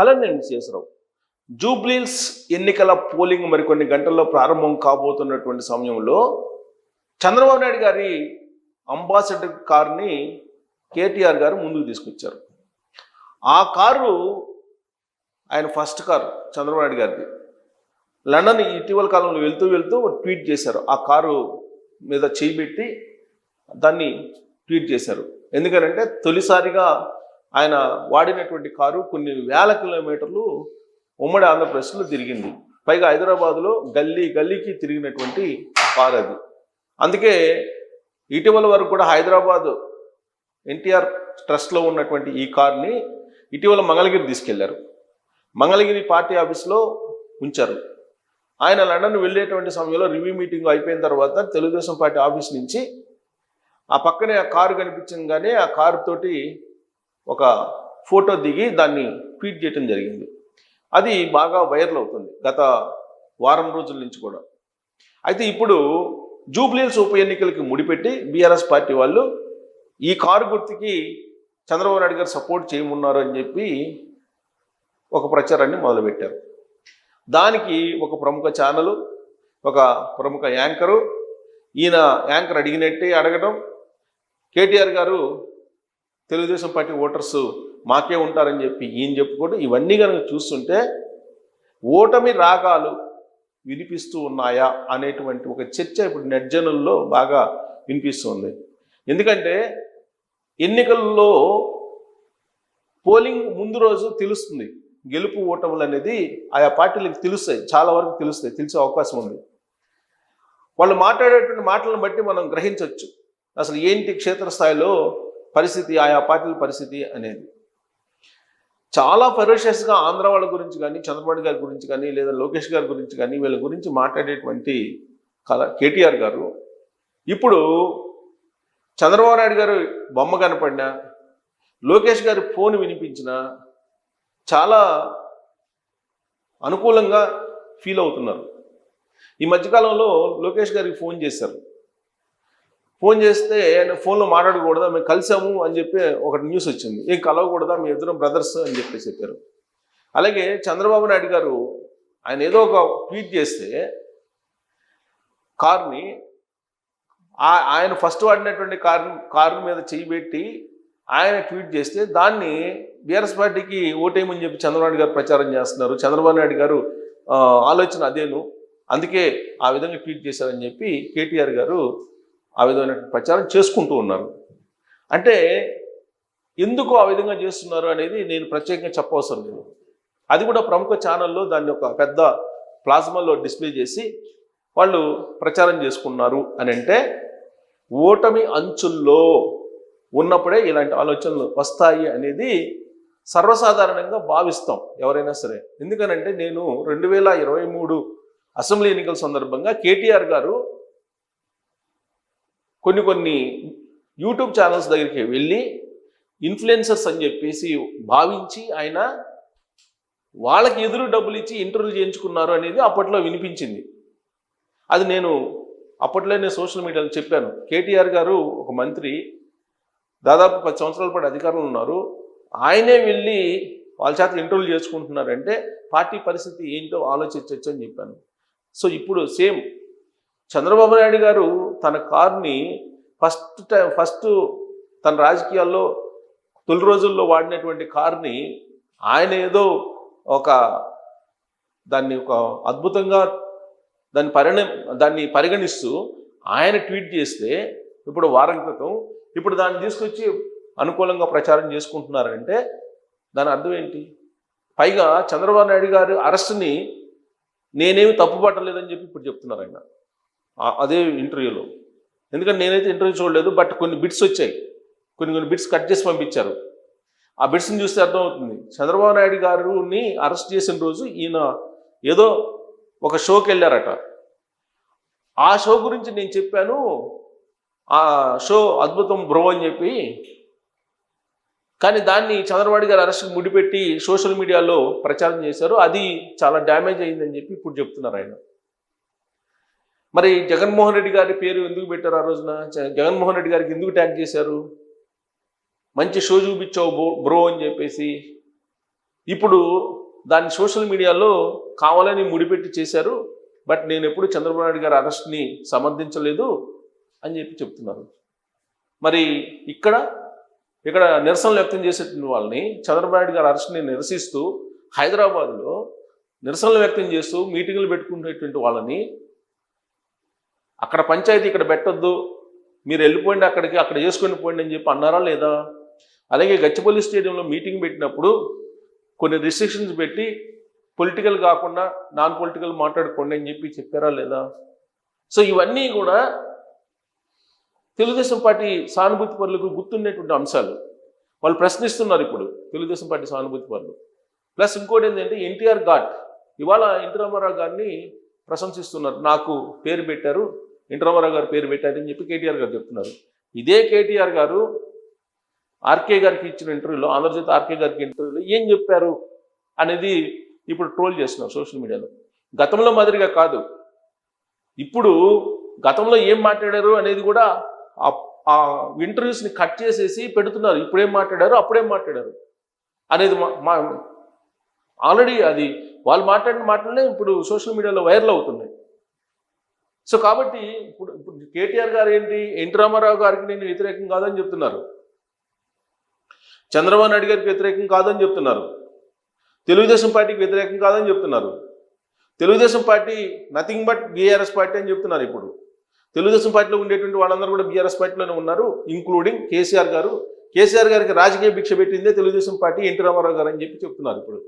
అలానే విశ్వేశ్వరరావు జూబ్లీల్స్ ఎన్నికల పోలింగ్ మరికొన్ని గంటల్లో ప్రారంభం కాబోతున్నటువంటి సమయంలో చంద్రబాబు నాయుడు గారి అంబాసిడర్ కార్ని కేటీఆర్ గారు ముందుకు తీసుకొచ్చారు. ఆ కారు ఆయన ఫస్ట్ కారు చంద్రబాబు నాయుడు గారిది. లండన్ ఇటీవల కాలంలో వెళ్తూ వెళ్తూ ట్వీట్ చేశారు. ఆ కారు మీద చేయి పెట్టి దాన్ని ట్వీట్ చేశారు. ఎందుకనంటే తొలిసారిగా ఆయన వాడినటువంటి కారు కొన్ని వేల కిలోమీటర్లు ఉమ్మడి ఆంధ్రప్రదేశ్లో తిరిగింది. పైగా హైదరాబాద్లో గల్లీ గల్లీకి తిరిగినటువంటి కారు అది. అందుకే ఇటీవల వరకు కూడా హైదరాబాద్ ఎన్టీఆర్ ట్రస్ట్లో ఉన్నటువంటి ఈ కార్ని ఇటీవల మంగళగిరి తీసుకెళ్ళారు. మంగళగిరి పార్టీ ఆఫీస్లో ఉంచారు. ఆయన లండన్ వెళ్ళేటువంటి సమయంలో రివ్యూ మీటింగ్ అయిపోయిన తర్వాత తెలుగుదేశం పార్టీ ఆఫీస్ నుంచి ఆ పక్కనే ఆ కారు కనిపించగానే ఆ కారు తోటి ఒక ఫోటో దిగి దాన్ని ట్వీట్ చేయడం జరిగింది. అది బాగా వైరల్ అవుతుంది గత వారం రోజుల నుంచి కూడా. అయితే ఇప్పుడు జూబ్లీల్స్ ఉప ఎన్నికలకి ముడిపెట్టి బీఆర్ఎస్ పార్టీ వాళ్ళు ఈ కారు గుర్తుకి చంద్రబాబు నాయుడు గారు సపోర్ట్ చేయమన్నారు అని చెప్పి ఒక ప్రచారాన్ని మొదలుపెట్టారు. దానికి ఒక ప్రముఖ ఛానలు ఒక ప్రముఖ యాంకరు ఈయన యాంకర్ అడిగినట్టే అడగడం కేటీఆర్ గారు తెలుగుదేశం పార్టీ ఓటర్స్ మాకే ఉంటారని చెప్పి ఈయన చెప్పుకోవడం ఇవన్నీ కనుక చూస్తుంటే ఓటమి రాగాలు వినిపిస్తూ ఉన్నాయా అనేటువంటి ఒక చర్చ ఇప్పుడు నిర్జనుల్లో బాగా వినిపిస్తుంది. ఎందుకంటే ఎన్నికల్లో పోలింగ్ ముందు రోజు తెలుస్తుంది. గెలుపు ఓటములు అనేది ఆయా పార్టీలకు తెలుస్తాయి. చాలా వరకు తెలుస్తాయి. తెలిసే అవకాశం ఉంది. వాళ్ళు మాట్లాడేటువంటి మాటలను బట్టి మనం గ్రహించవచ్చు. అసలు ఏంటి క్షేత్రస్థాయిలో పరిస్థితి ఆయా పార్టీల పరిస్థితి అనేది. చాలా ఫెరోషియస్గా ఆంధ్ర వాళ్ళ గురించి కానీ చంద్రబాబు గారి గురించి కానీ లేదా లోకేష్ గారి గురించి కానీ వీళ్ళ గురించి మాట్లాడేటువంటి కళ కేటీఆర్ గారు. ఇప్పుడు చంద్రబాబు నాయుడు గారు బొమ్మ కనపడినా లోకేష్ గారి ఫోన్ వినిపించిన చాలా అనుకూలంగా ఫీల్ అవుతున్నారు. ఈ మధ్యకాలంలో లోకేష్ గారికి ఫోన్ చేశారు. ఫోన్ చేస్తే ఆయన ఫోన్లో మాట్లాడకూడదా మేము కలిసాము అని చెప్పి ఒక న్యూస్ వచ్చింది. ఏం కలవకూడదా మీ ఇద్దరం బ్రదర్స్ అని చెప్పి చెప్పారు. అలాగే చంద్రబాబు నాయుడు గారు ఆయన ఏదో ఒక ట్వీట్ చేస్తే కార్ని ఆయన ఫస్ట్ వాడినటువంటి కార్ కారు మీద చేయి పెట్టి ఆయన ట్వీట్ చేస్తే దాన్ని బీఆర్ఎస్ పార్టీకి ఓటేయమని చెప్పి చంద్రబాబు నాయుడు గారు ప్రచారం చేస్తున్నారు. చంద్రబాబు నాయుడు గారు ఆలోచన అదేను. అందుకే ఆ విధంగా ట్వీట్ చేశారని చెప్పి కేటీఆర్ గారు ఆ విధమైన ప్రచారం చేసుకుంటూ ఉన్నారు. అంటే ఎందుకు ఆ విధంగా చేస్తున్నారు అనేది నేను ప్రత్యేకంగా చెప్పవసరం లేదు. అది కూడా ప్రముఖ ఛానల్లో దాన్ని ఒక పెద్ద ప్లాస్మాలో డిస్ప్లే చేసి వాళ్ళు ప్రచారం చేసుకున్నారు అని అంటే ఓటమి అంచుల్లో ఉన్నప్పుడే ఇలాంటి ఆలోచనలు వస్తాయి అనేది సర్వసాధారణంగా భావిస్తాం ఎవరైనా సరే. ఎందుకనంటే నేను రెండు వేల ఇరవై మూడు అసెంబ్లీ ఎన్నికల సందర్భంగా కేటీఆర్ గారు కొన్ని కొన్ని యూట్యూబ్ ఛానల్స్ దగ్గరికి వెళ్ళి ఇన్ఫ్లుయెన్సర్స్ అని చెప్పేసి భావించి ఆయన వాళ్ళకి ఎదురు డబ్బులు ఇచ్చి ఇంటర్వ్యూ చేయించుకున్నారు అనేది అప్పట్లో వినిపించింది. అది నేను అప్పట్లోనే సోషల్ మీడియాలో చెప్పాను. కేటీఆర్ గారు ఒక మంత్రి దాదాపు పది సంవత్సరాల పాటు అధికారంలో ఉన్నారు. ఆయనే వెళ్ళి వాళ్ళ చేత ఇంటర్వ్యూ చేసుకుంటున్నారంటే పార్టీ పరిస్థితి ఏంటో ఆలోచించవచ్చు అని చెప్పాను. సో ఇప్పుడు సేమ్ చంద్రబాబు నాయుడు గారు తన కార్ని ఫస్ట్ టైం ఫస్ట్ తన రాజకీయాల్లో తొలి రోజుల్లో వాడినటువంటి కార్ని ఆయన ఏదో ఒక దాన్ని ఒక అద్భుతంగా దాన్ని పరిణ దాన్ని పరిగణిస్తూ ఆయన ట్వీట్ చేస్తే ఇప్పుడు వారం క్రితం ఇప్పుడు దాన్ని తీసుకొచ్చి అనుకూలంగా ప్రచారం చేసుకుంటున్నారంటే దాని అర్థం ఏంటి? పైగా చంద్రబాబు నాయుడు గారి అరెస్ట్ని నేనేమి తప్పుపట్టలేదని చెప్పి ఇప్పుడు చెప్తున్నారు ఆయన. అదే ఇంటర్వ్యూలో ఎందుకంటే నేనైతే ఇంటర్వ్యూ చూడలేదు బట్ కొన్ని బిట్స్ వచ్చాయి. కొన్ని కొన్ని బిట్స్ కట్ చేసి పంపించారు. ఆ బిట్స్ని చూస్తే అర్థమవుతుంది. చంద్రబాబు నాయుడు గారిని అరెస్ట్ చేసిన రోజు ఈయన ఏదో ఒక షోకి వెళ్ళారట. ఆ షో గురించి నేను చెప్పాను. ఆ షో అద్భుతం బ్రో అని చెప్పి. కానీ దాన్ని చంద్రబాబు గారు అరెస్ట్ ముడిపెట్టి సోషల్ మీడియాలో ప్రచారం చేశారు. అది చాలా డ్యామేజ్ అయిందని చెప్పి ఇప్పుడు చెప్తున్నారు ఆయన. మరి జగన్మోహన్ రెడ్డి గారి పేరు ఎందుకు పెట్టారు ఆ రోజున? జగన్మోహన్ రెడ్డి గారికి ఎందుకు ట్యాగ్ చేశారు? మంచి షో చూపించావు బ్రో అని చెప్పేసి. ఇప్పుడు దాన్ని సోషల్ మీడియాలో కావాలని ముడిపెట్టి చేశారు. బట్ నేను ఎప్పుడు చంద్రబాబు నాయుడు గారి అరెస్ట్ని సమర్థించలేదు అని చెప్పి చెప్తున్నారు. మరి ఇక్కడ ఇక్కడ నిరసనలు వ్యక్తం చేసేటువంటి వాళ్ళని చంద్రబాబు నాయుడు గారి అరెస్ట్ని నిరసిస్తూ హైదరాబాద్లో నిరసనలు వ్యక్తం చేస్తూ మీటింగులు పెట్టుకునేటువంటి వాళ్ళని అక్కడ పంచాయతీ ఇక్కడ పెట్టొద్దు. మీరు వెళ్ళిపోండి అక్కడికి అక్కడ చేసుకొని పోండి అని చెప్పి అన్నారా లేదా? అలాగే గచ్చిపల్లి స్టేడియంలో మీటింగ్ పెట్టినప్పుడు కొన్ని రిస్ట్రిక్షన్స్ పెట్టి పొలిటికల్ కాకుండా నాన్ పొలిటికల్ మాట్లాడుకోండి అని చెప్పి చెప్పారా లేదా? సో ఇవన్నీ కూడా తెలుగుదేశం పార్టీ సానుభూతి పరులకు గుర్తుండేటువంటి అంశాలు. వాళ్ళు ప్రశ్నిస్తున్నారు ఇప్పుడు తెలుగుదేశం పార్టీ సానుభూతి పరులు. ప్లస్ ఇంకోటి ఏంటంటే ఎన్టీఆర్ ఘాట్ ఇవాళ ఎన్టీ రామారావు గారిని ప్రశంసిస్తున్నారు. నాకు పేరు పెట్టారు. ఎన్టీ రామారావు గారు పేరు పెట్టారని చెప్పి కేటీఆర్ గారు చెప్తున్నారు. ఇదే కేటీఆర్ గారు ఆర్కే గారికి ఇచ్చిన ఇంటర్వ్యూలో ఆంధ్రజ్యోతి ఆర్కే గారికి ఇంటర్వ్యూలో ఏం చెప్పారు అనేది ఇప్పుడు ట్రోల్ చేస్తున్నారు సోషల్ మీడియాలో. గతంలో మాదిరిగా కాదు. ఇప్పుడు గతంలో ఏం మాట్లాడారు అనేది కూడా ఆ- ఇంటర్వ్యూస్ని కట్ చేసేసి పెడుతున్నారు. ఇప్పుడేం మాట్లాడారు అప్పుడేం మాట్లాడారు అనేది మా- మా ఆల్రెడీ అది వాళ్ళు మాట్లాడిన మాటలనే ఇప్పుడు సోషల్ మీడియాలో వైరల్ అవుతున్నాయి. సో కాబట్టి ఇప్పుడు ఇప్పుడు కేటీఆర్ గారు ఏంటి ఎన్టీ రామారావు గారికి నేను వ్యతిరేకం కాదని చెప్తున్నారు. చంద్రబాబు నాయుడు గారికి వ్యతిరేకం కాదని చెప్తున్నారు. తెలుగుదేశం పార్టీకి వ్యతిరేకం కాదని చెప్తున్నారు. Telugu Desam party nothing but BRS party అని చెప్తున్నారు ఇప్పుడు. తెలుగుదేశం పార్టీలో ఉండేటువంటి వాళ్ళందరూ కూడా బీఆర్ఎస్ పార్టీలోనే ఉన్నారు ఇంక్లూడింగ్ కేసీఆర్ గారు. కేసీఆర్ గారికి రాజకీయ భిక్ష పెట్టిందే తెలుగుదేశం పార్టీ ఎన్టీ రామారావు గారు అని చెప్పి చెప్తున్నారు ఇప్పుడు.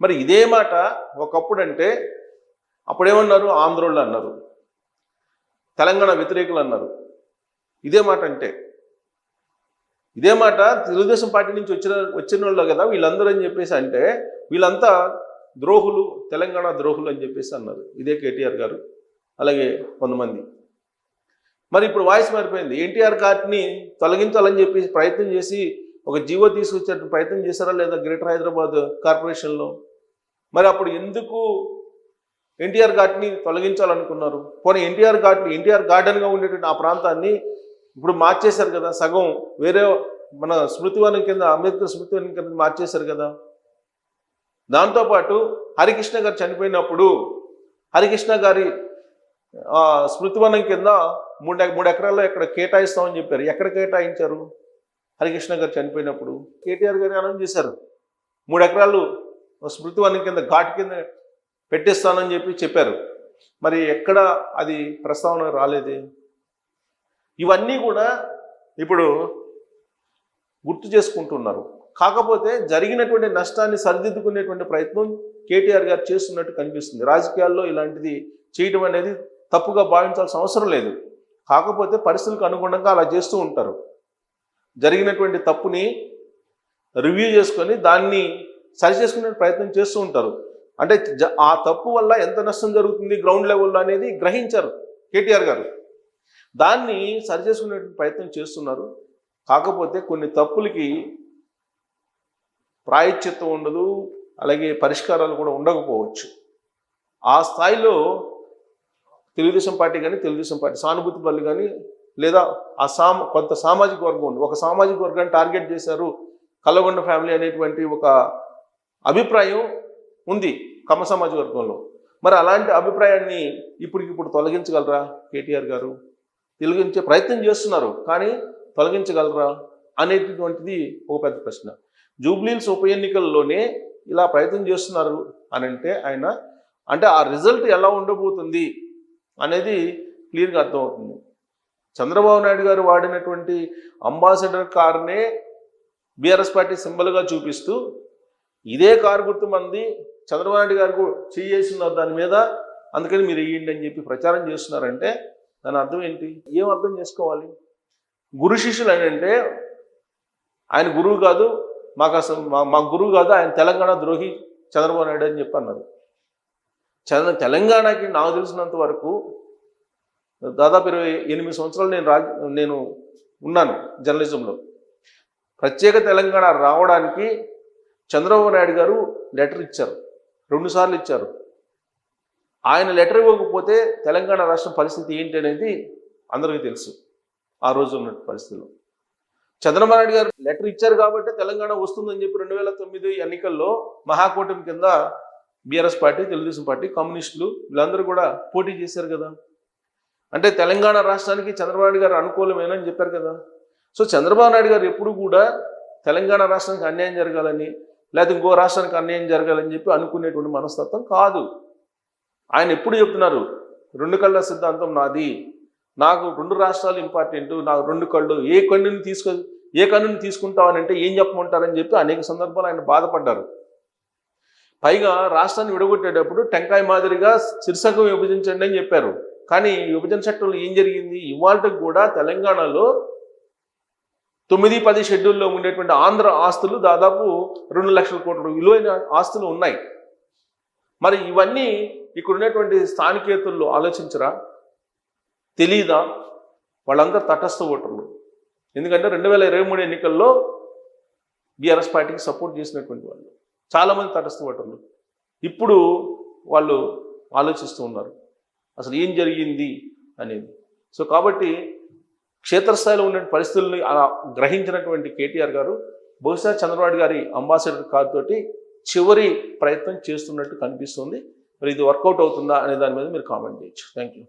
మరి ఇదే మాట ఒకప్పుడు అంటే అప్పుడేమన్నారు? ఆంధ్రోళ్ళు అన్నారు. తెలంగాణ వ్యతిరేకులు అన్నారు ఇదే మాట అంటే ఇదే మాట తెలుగుదేశం పార్టీ నుంచి వచ్చిన వచ్చిన వాళ్ళు కదా వీళ్ళందరూ అని చెప్పేసి అంటే వీళ్ళంతా ద్రోహులు తెలంగాణ ద్రోహులు అని చెప్పేసి అన్నారు. ఇదే కేటీఆర్ గారు అలాగే కొంతమంది. మరి ఇప్పుడు వాయిస్ మారిపోయింది. ఎన్టీఆర్ కార్డ్ని తొలగించాలని చెప్పి ప్రయత్నం చేసి ఒక జీవో తీసుకొచ్చే ప్రయత్నం చేశారా లేదా గ్రేటర్ హైదరాబాద్ కార్పొరేషన్లో? మరి అప్పుడు ఎందుకు ఎన్టీఆర్ ఘాట్ని తొలగించాలనుకున్నారు. పోనీ ఎన్టీఆర్ ఘాట్ని ఎన్టీఆర్ గార్డెన్గా ఉండేటువంటి ఆ ప్రాంతాన్ని ఇప్పుడు మార్చేశారు కదా సగం వేరే మన స్మృతివనం కింద అంబేద్కర్ స్మృతివనం కింద మార్చేశారు కదా. దాంతోపాటు హరికృష్ణ గారు చనిపోయినప్పుడు హరికృష్ణ గారి స్మృతివనం కింద మూడు మూడు ఎకరాల్లో ఎక్కడ కేటాయిస్తామని చెప్పారు. ఎక్కడ కేటాయించారు హరికృష్ణ గారు చనిపోయినప్పుడు? కేటీఆర్ గారు అనౌన్స్ చేశారు. మూడు ఎకరాలు స్మృతివనం కింద ఘాట్ కింద పెట్టేస్తానని చెప్పి చెప్పారు. మరి ఎక్కడ అది ప్రస్తావన రాలేదు? ఇవన్నీ కూడా ఇప్పుడు గుర్తు చేసుకుంటున్నారు. కాకపోతే జరిగినటువంటి నష్టాన్ని సరిదిద్దుకునేటువంటి ప్రయత్నం కేటీఆర్ గారు చేస్తున్నట్టు కనిపిస్తుంది. రాజకీయాల్లో ఇలాంటిది చేయడం అనేది తప్పుగా భావించాల్సిన అవసరం లేదు. కాకపోతే పరిస్థితులకు అనుగుణంగా అలా చేస్తూ ఉంటారు. జరిగినటువంటి తప్పుని రివ్యూ చేసుకొని దాన్ని సరి చేసుకునే ప్రయత్నం చేస్తూ ఉంటారు. అంటే జ- ఆ తప్పు వల్ల ఎంత నష్టం జరుగుతుంది గ్రౌండ్ లెవెల్లో అనేది గ్రహించారు కేటీఆర్ గారు. దాన్ని సరి ప్రయత్నం చేస్తున్నారు. కాకపోతే కొన్ని తప్పులకి ప్రాయశ్చిత్తం ఉండదు అలాగే పరిష్కారాలు కూడా ఉండకపోవచ్చు. ఆ స్థాయిలో తెలుగుదేశం పార్టీ కానీ తెలుగుదేశం పార్టీ సానుభూతి పనులు కానీ లేదా ఆ సామ కొంత సామాజిక వర్గం ఉంది. ఒక సామాజిక వర్గాన్ని టార్గెట్ చేశారు కల్లగొండ ఫ్యామిలీ అనేటువంటి ఒక అభిప్రాయం ఉంది. కమ్మ సమాజ వర్గంలో. మరి అలాంటి అభిప్రాయాన్ని ఇప్పటికిప్పుడు తొలగించగలరా కేటీఆర్ గారు? తొలగించే ప్రయత్నం చేస్తున్నారు కానీ తొలగించగలరా అనేటటువంటిది ఒక పెద్ద ప్రశ్న. జూబ్లీల్స్ ఉప ఎన్నికల్లోనే ఇలా ప్రయత్నం చేస్తున్నారు అని అంటే ఆయన అంటే ఆ రిజల్ట్ ఎలా ఉండబోతుంది అనేది క్లియర్గా అర్థమవుతుంది. చంద్రబాబు నాయుడు గారు వాడినటువంటి అంబాసిడర్ కార్నే బీఆర్ఎస్ పార్టీ సింబల్గా చూపిస్తూ ఇదే కారు గుర్తు మంది చంద్రబాబు నాయుడు గారు చేస్తున్నారు దాని మీద. అందుకని మీరు వేయండి అని చెప్పి ప్రచారం చేస్తున్నారంటే దాని అర్థం ఏంటి? ఏం అర్థం చేసుకోవాలి? గురు శిష్యులు అని అంటే ఆయన గురువు కాదు మాకు అసలు మా మా గురువు కాదు ఆయన తెలంగాణ ద్రోహి చంద్రబాబు నాయుడు అని చెప్పి అన్నారు. చంద్ర తెలంగాణకి నాకు తెలిసినంత వరకు దాదాపు ఇరవై ఎనిమిది సంవత్సరాలు నేను రాజ నేను ఉన్నాను జర్నలిజంలో. ప్రత్యేక తెలంగాణ రావడానికి చంద్రబాబు నాయుడు గారు లెటర్ ఇచ్చారు. రెండుసార్లు ఇచ్చారు. ఆయన లెటర్ ఇవ్వకపోతే తెలంగాణ రాష్ట్రం పరిస్థితి ఏంటి అనేది అందరికీ తెలుసు ఆ రోజు ఉన్న పరిస్థితిలో. చంద్రబాబు నాయుడు గారు లెటర్ ఇచ్చారు కాబట్టి తెలంగాణ వస్తుందని చెప్పి రెండు వేల తొమ్మిది ఎన్నికల్లో మహాకూటమి కింద బీఆర్ఎస్ పార్టీ తెలుగుదేశం పార్టీ కమ్యూనిస్టులు వీళ్ళందరూ కూడా పోటీ చేశారు కదా. అంటే తెలంగాణ రాష్ట్రానికి చంద్రబాబు నాయుడు గారు అనుకూలమేనని చెప్పారు కదా. సో చంద్రబాబు నాయుడు గారు ఎప్పుడు కూడా తెలంగాణ రాష్ట్రానికి అన్యాయం జరగాలని లేకపోతే ఇంకో రాష్ట్రానికి అన్యాయం జరగాలని చెప్పి అనుకునేటువంటి మనస్తత్వం కాదు. ఆయన ఎప్పుడు చెప్తున్నారు రెండు కళ్ళ సిద్ధాంతం నాది నాకు రెండు రాష్ట్రాలు ఇంపార్టెంట్ నాకు రెండు కళ్ళు ఏ కన్నుని తీసుకో ఏ కన్నుని తీసుకుంటామనంటే ఏం చెప్పమంటారని చెప్పి అనేక సందర్భాలు ఆయన బాధపడ్డారు. పైగా రాష్ట్రాన్ని విడగొట్టేటప్పుడు టెంకాయ మాదిరిగా శీర్షకం విభజించండి అని చెప్పారు. కానీ విభజన చట్టంలో ఏం జరిగింది? ఇవాళకి కూడా తెలంగాణలో తొమ్మిది పది షెడ్యూల్లో ఉండేటువంటి ఆంధ్ర ఆస్తులు దాదాపు రెండు లక్షల కోట్ల విలువైన ఆస్తులు ఉన్నాయి. మరి ఇవన్నీ ఇక్కడ ఉన్నటువంటి స్థానికేతల్లో ఆలోచించరా? తెలీదా? వాళ్ళందరూ తటస్థ ఓటర్లు. ఎందుకంటే రెండు వేల ఇరవై మూడు ఎన్నికల్లో బీఆర్ఎస్ పార్టీకి సపోర్ట్ చేసినటువంటి వాళ్ళు. చాలామంది తటస్థ ఓటర్లు. ఇప్పుడు వాళ్ళు ఆలోచిస్తూ ఉన్నారు. అసలు ఏం జరిగింది అనేది. సో కాబట్టి క్షేత్రస్థాయిలో ఉన్న పరిస్థితుల్ని అలా గ్రహించినటువంటి కేటీఆర్ గారు బహుశా చంద్రబాబు గారి అంబాసిడర్ కార్ తోటి చివరి ప్రయత్నం చేస్తున్నట్టు కనిపిస్తుంది. మరి ఇది వర్కౌట్ అవుతుందా అనే దాని మీద మీరు కామెంట్ చేయొచ్చు. Thank you